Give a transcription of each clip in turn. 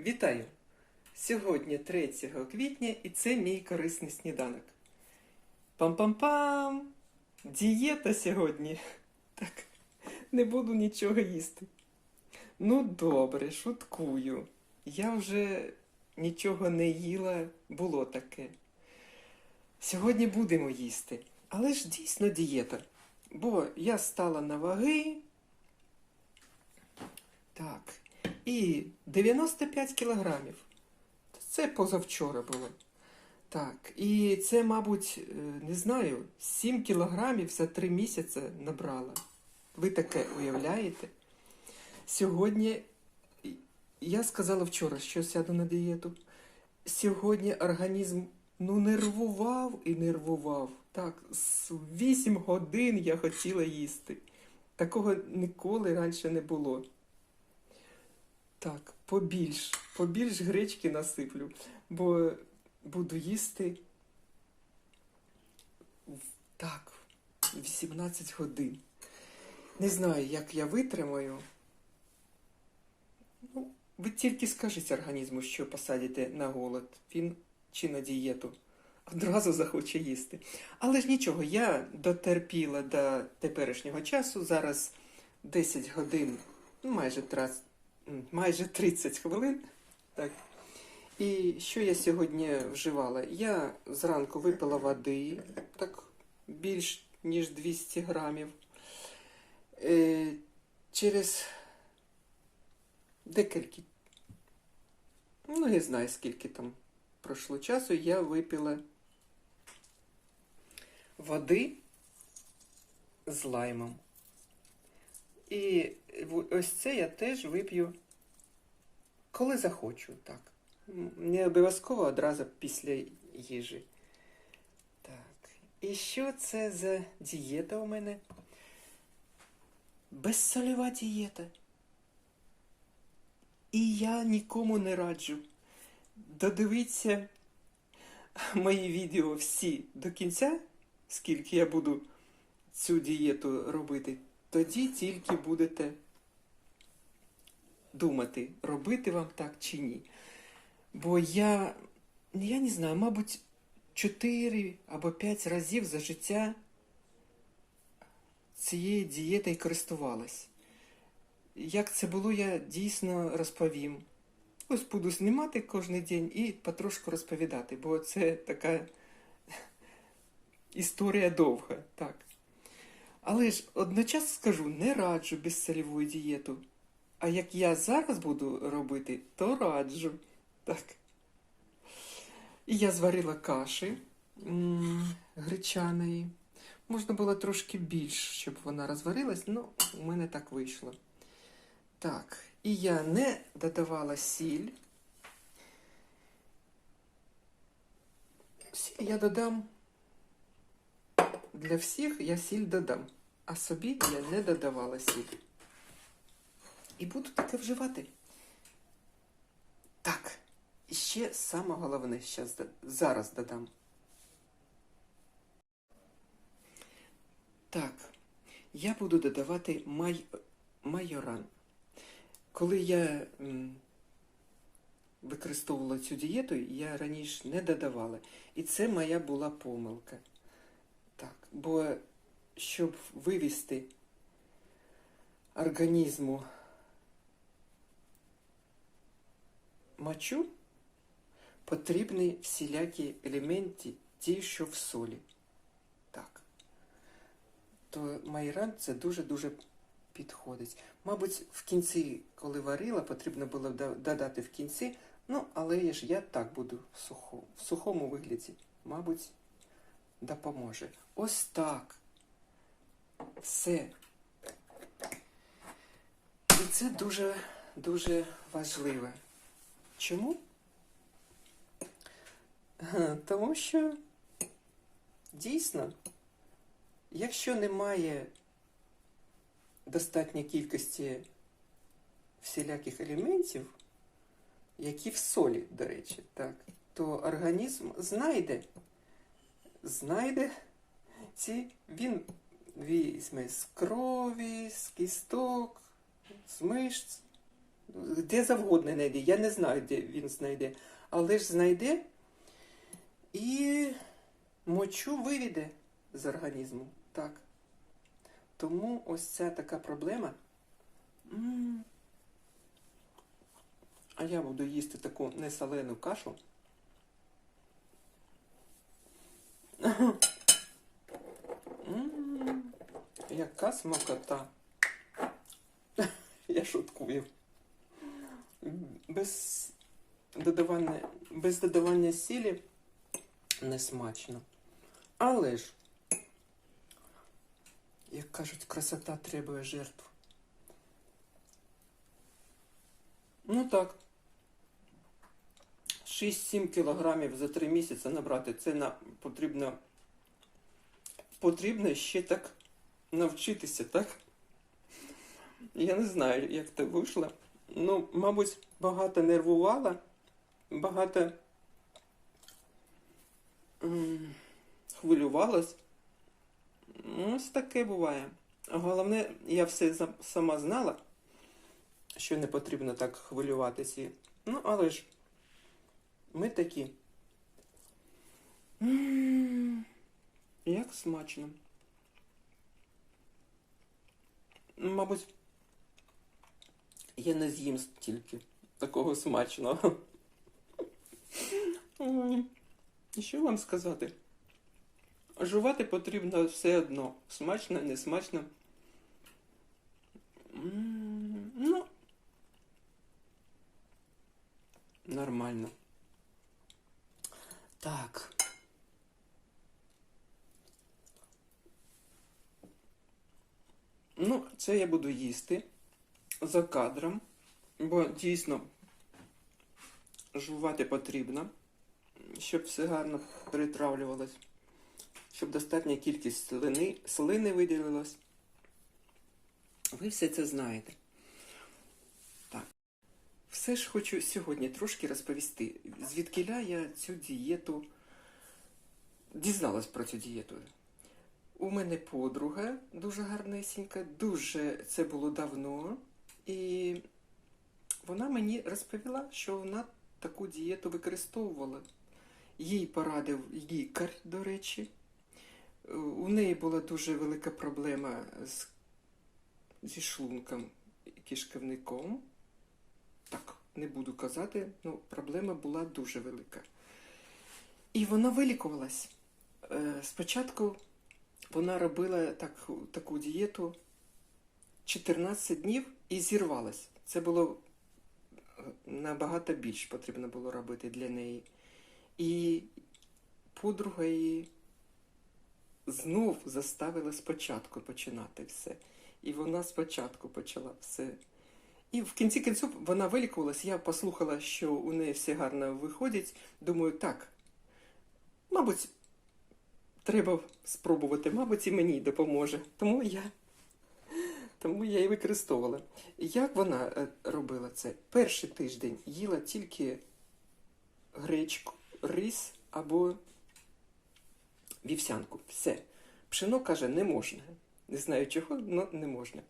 Вітаю! Сьогодні 3 квітня і це мій корисний сніданок. Пам-пам-пам! Дієта сьогодні. Так, не буду нічого їсти. Ну, добре, шуткую. Я вже нічого не їла, було таке. Сьогодні будемо їсти. Але ж дійсно дієта. Бо я стала на ваги. Так. І 95 кілограмів. Це позавчора було. Так, і це, мабуть, е, не знаю, 7 кілограмів за 3 місяці набрала. Ви таке уявляєте? Сьогодні, я сказала вчора, що сяду на дієту. Сьогодні організм ну нервував і нервував. Так, 8 годин я хотіла їсти. Такого ніколи раніше не було. Так, побільш, побільш гречки насиплю, бо буду їсти так, 18 годин. Не знаю, як я витримаю. Ну, ви тільки скажіть організму, що посадите на голод, він чи на дієту. Одразу захоче їсти. Але ж нічого, я дотерпіла до теперішнього часу. Зараз 10 годин, ну, майже 30, м, майже 30 хвилин. Так. І що я сьогодні вживала? Я зранку випила води, так більш ніж 200 грамів. Е, через декілька, ну не знаю скільки там пройшло часу, я випила води з лаймом. І ось це я теж вип'ю, коли захочу, так. Не обов'язково одразу після їжі. Так. І що це за дієта у мене? Безсольова дієта. І я нікому не раджу. Додивіться мої відео всі до кінця, скільки я буду цю дієту робити, тоді тільки будете думати, робити вам так чи ні. Бо я, я не знаю, мабуть, 4 або 5 разів за життя цією дієтою користувалась. Як це було, я дійсно розповім. Ось буду знімати кожен день і потрошку розповідати, бо це така історія довга. Так. Але ж одночасно скажу, не раджу безсоліву дієту. А як я зараз буду робити, то раджу. Так. І я зварила каші гречаної. Можна було трошки більш, щоб вона розварилась, але у мене так вийшло. Так, і я не додавала сіль. Сіль я додам для всіх я сіль додам, а собі я не додавала сіль. І буду таке вживати. Так, і ще саме головне щас, зараз додам. Так, я буду додавати май... майоран. Коли я м, використовувала цю дієту, я раніше не додавала. І це моя була помилка. Так, бо щоб вивести організму мочу, потрібні всілякі елементи, ті, що в солі. Так. То майран це дуже-дуже підходить. Мабуть, в кінці, коли варила, потрібно було додати в кінці, ну, але ж я так буду в, сухо, в сухому вигляді. Мабуть, допоможе. Ось так. Все. І це дуже, дуже важливо. Чому? Тому що дійсно, якщо немає достатньої кількості всіляких елементів, які в солі, до речі, так, то організм знайде, знайде ці, він візьме з крові, з кісток, з мишць де завгодно знайде. Я не знаю, де він знайде. Але ж знайде і мочу виведе з організму. Так. Тому ось ця така проблема. А я буду їсти таку несолену кашу. М, Яка смакота. Я шуткую. Без додавання, без додавання сілі не смачно. Але ж, як кажуть, красота требує жертв. Ну так. 6-7 кілограмів за 3 місяці набрати. Це на, потрібно, потрібно ще так навчитися, так? Я не знаю, як це вийшло. Ну, мабуть, багато нервувала, багато хвилювалась. Ну, Ось таке буває. Головне, я все сама знала, що не потрібно так хвилюватися. Ну, але ж ми такі. Як смачно. Мабуть, я не з'їм стільки такого смачного. Ой, що вам сказати? Жувати потрібно все одно. Смачно, не смачно. Ну, нормально. Так. Ну, це я буду їсти за кадром, бо дійсно жувати потрібно, щоб все гарно перетравлювалось, щоб достатня кількість слини, слини виділилась. Ви все це знаєте. Так. Все ж хочу сьогодні трошки розповісти, звідкиля я цю дієту дізналась про цю дієту. У мене подруга дуже гарнесенька, дуже це було давно. І вона мені розповіла, що вона таку дієту використовувала. Їй порадив лікар, до речі. У неї була дуже велика проблема з, зі шлунком і кишківником. Так, не буду казати, ну, проблема була дуже велика. І вона вилікувалась. Е, Спочатку вона робила так, таку дієту 14 днів і зірвалась. Це було е, набагато більш потрібно було робити для неї. І подруга її знов заставила спочатку починати все. І вона спочатку почала все. І в кінці кінців вона вилікувалась. Я послухала, що у неї все гарно виходить. Думаю, так, мабуть, треба спробувати, мабуть, і мені допоможе. Тому я, тому я і використовувала. Як вона е, робила це? Перший тиждень їла тільки гречку, рис або вівсянку. Все. Пшено каже, не можна. Не знаю чого, але не можна.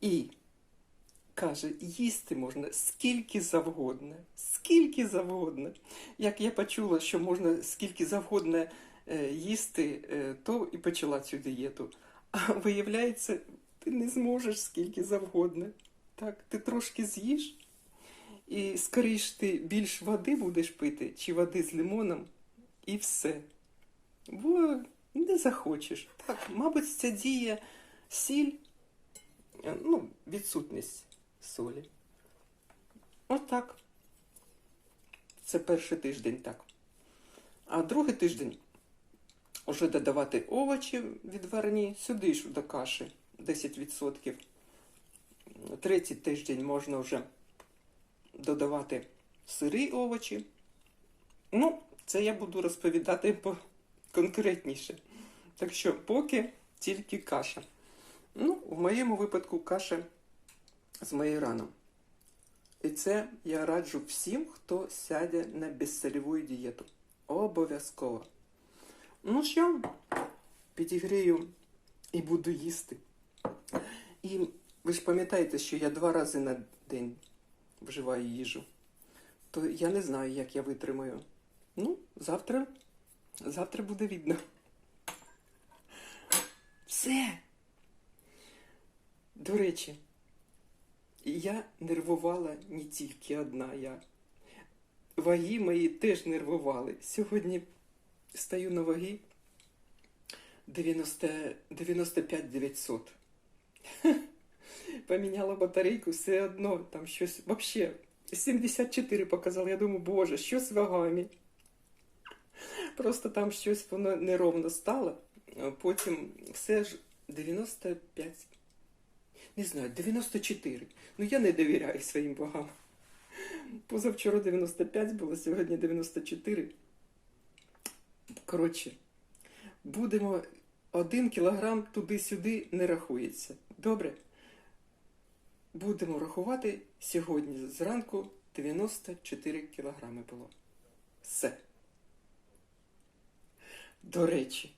І каже, їсти можна скільки завгодно, скільки завгодно. Як я почула, що можна скільки завгодно їсти, е, то і почала цю дієту. А виявляється, ти не зможеш скільки завгодно. Так, ти трошки з'їш, і скоріш ти більш води будеш пити, чи води з лимоном, і все. Бо не захочеш. Так, мабуть, це діє сіль, е, ну, відсутність солі. Отак. Це перший тиждень так. А другий тиждень вже додавати овочі відварні, сюди ж до каші 10%. Третій тиждень можна вже додавати сирі овочі. Ну, це я буду розповідати по конкретніше. Так що, поки тільки каша. Ну, в моєму випадку каша з майораном. І це я раджу всім, хто сяде на безсоліву дієту. Обов'язково. Ну що, підігрію і буду їсти. І ви ж пам'ятаєте, що я два рази на день вживаю їжу, то я не знаю, як я витримаю. Ну, завтра, завтра буде видно. Все. До речі, я нервувала не тільки одна я. Ваги мої теж нервували. Сьогодні стою на ваги 90, 95 900. Поміняла батарейку, все одно там щось вообще 74 показало. Я думаю, боже, що з вагами? Просто там щось воно неровно стало. Потім все ж 95. Не знаю, 94. Ну я не довіряю своїм вагам. Позавчора 95 було, сьогодні 94. Коротше, будемо один кілограм туди-сюди не рахується. Добре? Будемо рахувати сьогодні зранку 94 кілограми було. Все. До речі,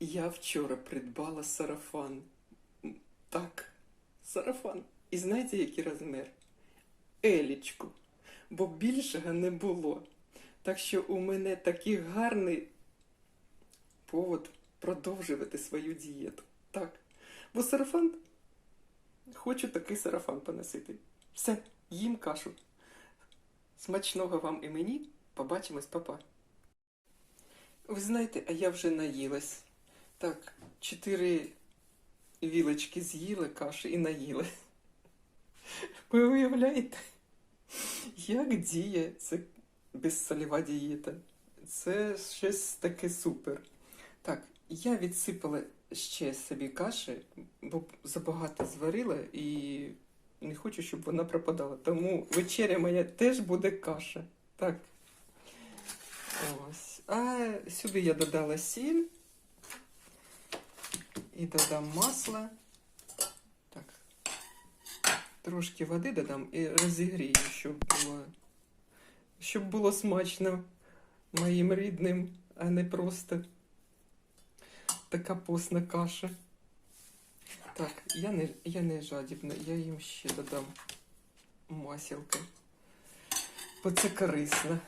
я вчора придбала сарафан. Так, сарафан. І знаєте, який розмір? Елічку. Бо більшого не було. Так що у мене такий гарний повод продовжувати свою дієту. Так. Бо сарафан. Хочу такий сарафан поносити. Все, їм кашу. Смачного вам і мені. Побачимось, папа. Ви знаєте, а я вже наїлась. Так, чотири вілочки з'їла каші і наїла. Ви уявляєте, як діє це безсолєва дієта? Це щось таке супер. Так, я відсипала ще собі каші, бо забагато зварила і не хочу, щоб вона пропадала. Тому вечеря моя теж буде каша. Так. Ось. А сюди я додала сіль і додам масло. Так. Трошки води додам і розігрію, щоб було, щоб було смачно моїм рідним, а не просто така постна каша. Так, я не, я не жадібна, я їм ще додам масілки. Бо це корисно.